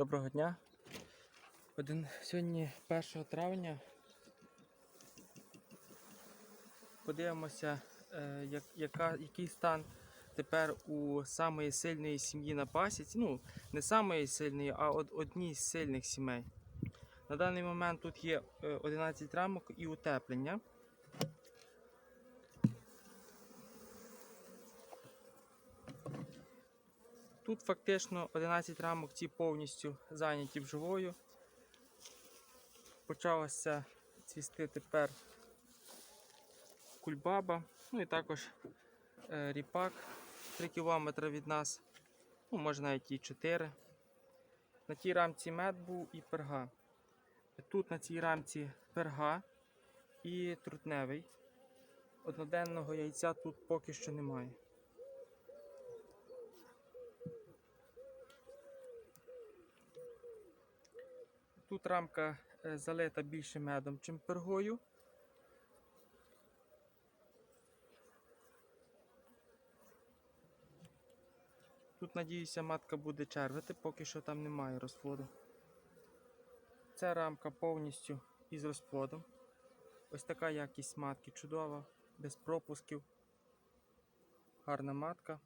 Доброго дня. Один, сьогодні 1 травня. Подивимося, е, як, яка, який стан тепер у самої сильної сім'ї на пасіці. Ну, не самої сильної, а од, одній з сильних сімей. На даний момент тут є е, 11 рамок і утеплення. Тут фактично 11 рамок ці повністю зайняті бджолою. Почалася цвісти тепер кульбаба, ну і також е, ріпак 3 км від нас, ну може навіть і 4. На тій рамці мед був і перга. Тут на цій рамці перга і трутневий. Одноденного яйця тут поки що немає. Тут рамка е, залита більше медом, чим пергою. Тут, надіюся, матка буде червити, поки що там немає розплоду. Ця рамка повністю із розплодом. Ось така якість матки чудова, без пропусків. Гарна матка.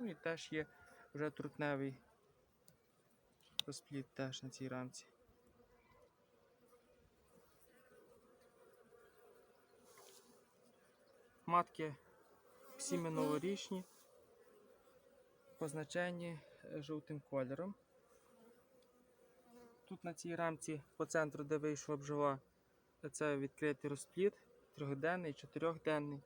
Ну і теж є вже трутневий розплід теж на цій рамці. Матки всі минулорічні, позначені е, жовтим кольором. Тут на цій рамці по центру, де вийшла бджола, це відкритий розплід, трьохденний, чотирьохденний.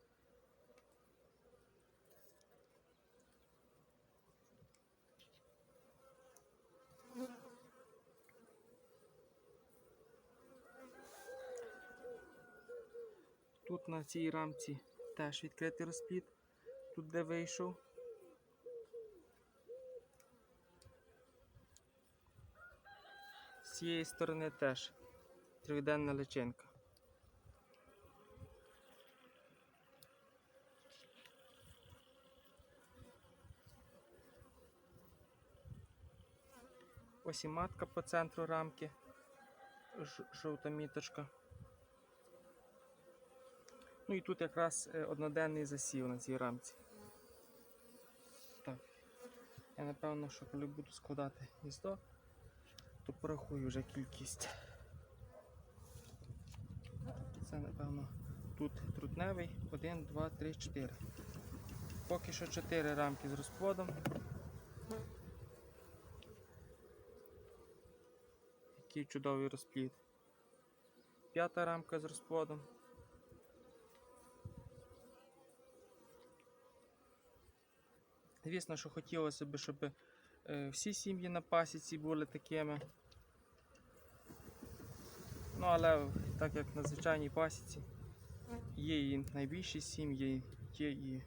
Тут на цій рамці теж відкритий розплід, тут де вийшов. З цієї сторони теж трьохденна личинка. Ось і матка по центру рамки, жовта міточка. Ну і тут якраз е, одноденний засів на цій рамці. Так. Я напевно, що коли буду складати гніздо, то порахую вже кількість. Це, напевно, тут трутневий. 1, 2, 3, 4. Поки що 4 рамки з розплодом. Який чудовий розплід. П'ята рамка з розплодом. Звісно, що хотілося б, щоб е, всі сім'ї на пасіці були такими. Ну, але так як на звичайній пасіці є і найбільші сім'ї, є і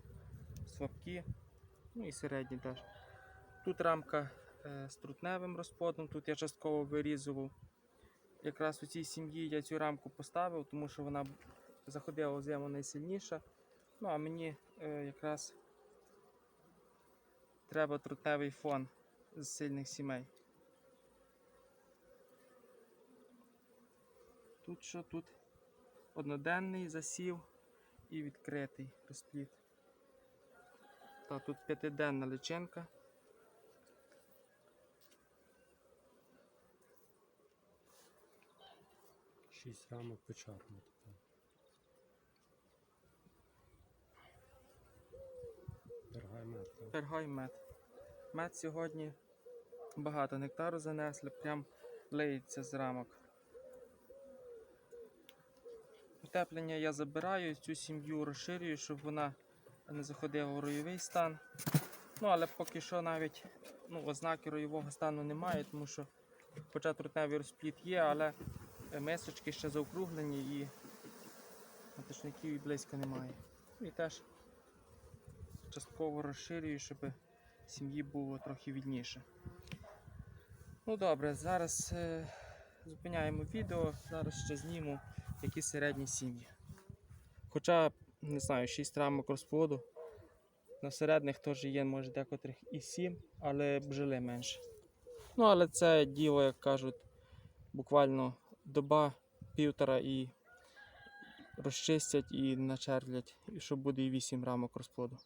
слабкі, ну і середні теж. Тут рамка е, з трутневим розплодом, тут я частково вирізував. Якраз у цій сім'ї я цю рамку поставив, тому що вона заходила в зиму найсильніша. Ну а мені е, якраз треба трутневий фон з сильних сімей. Тут що тут одноденний засів і відкритий розплід. Та тут п'ятиденна личинка. Шість рамок печарно. Мед. Мед. Мед сьогодні багато нектару занесли, прям лиється з рамок. Утеплення я забираю, цю сім'ю розширюю, щоб вона не заходила у ройовий стан. Ну, але поки що навіть ну, ознаки ройового стану немає, тому що хоча трутневий розплід є, але е, мисочки ще заокруглені і маточників і близько немає. І теж частково розширюю, щоб сім'ї було трохи відніше. Ну добре, зараз е, зупиняємо відео, зараз ще зніму які середні сім'ї. Хоча, не знаю, 6 рамок розплоду. На середніх теж є, може, декотрих і 7, але бджоли менше. Ну, але це діло, як кажуть, буквально доба, півтора і розчистять і начерлять, і що буде і 8 рамок розплоду.